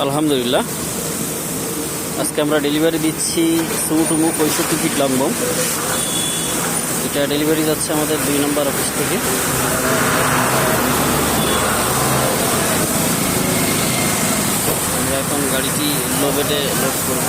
আলহামদুলিল্লাহ। আজকে আমরা ডেলিভারি দিচ্ছি সুমুটুমু পঁয়ষট্টি ফিট লম্বম। এটা ডেলিভারি যাচ্ছে আমাদের দুই নম্বর অফিস থেকে। আমরা এখন গাড়িটি লো বেডে লোড করব।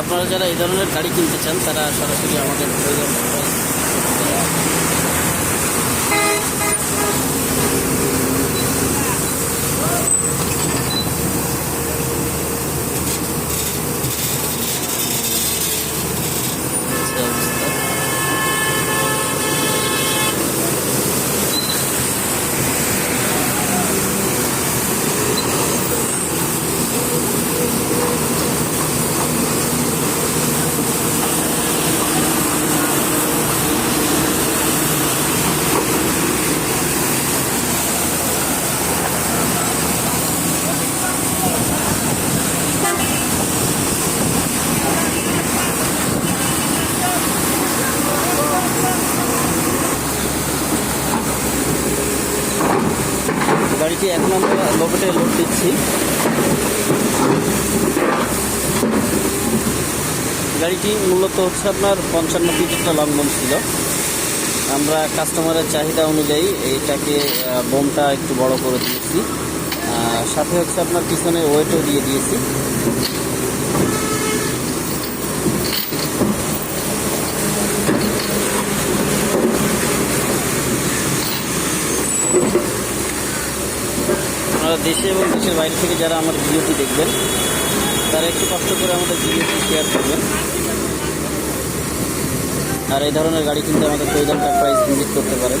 আপনারা যারা এই ধরনের গাড়ি কিনতে চান তারা সরাসরি আমাদের প্রয়োজন। গাড়িটি এখন আমরা লোকেটে লোড দিচ্ছি। গাড়িটি মূলত হচ্ছে আপনার পঞ্চান্ন ফিট একটা লং বোম ছিল। আমরা কাস্টমারের চাহিদা অনুযায়ী এইটাকে বোমটা একটু বড় করে দিয়েছি। সাথে হচ্ছে আপনার পিছনে ওয়েটও দিয়ে দিয়েছি। আপনারা দেশে এবং দেশের বাইরে থেকে যারা আমার ভিডিওটি দেখবেন, তারা একটু কষ্ট করে আমাদের ভিডিওটি শেয়ার করবেন। আর এই ধরনের গাড়ি কিন্তু আমাদের প্রয়োজনটা প্রাইস ভিজিট করতে পারেন।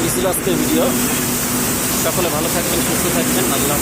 এই ছিল আজকের ভিডিও সকলে ভালো থাকবেন সুস্থ থাকবেন আল্লাহ।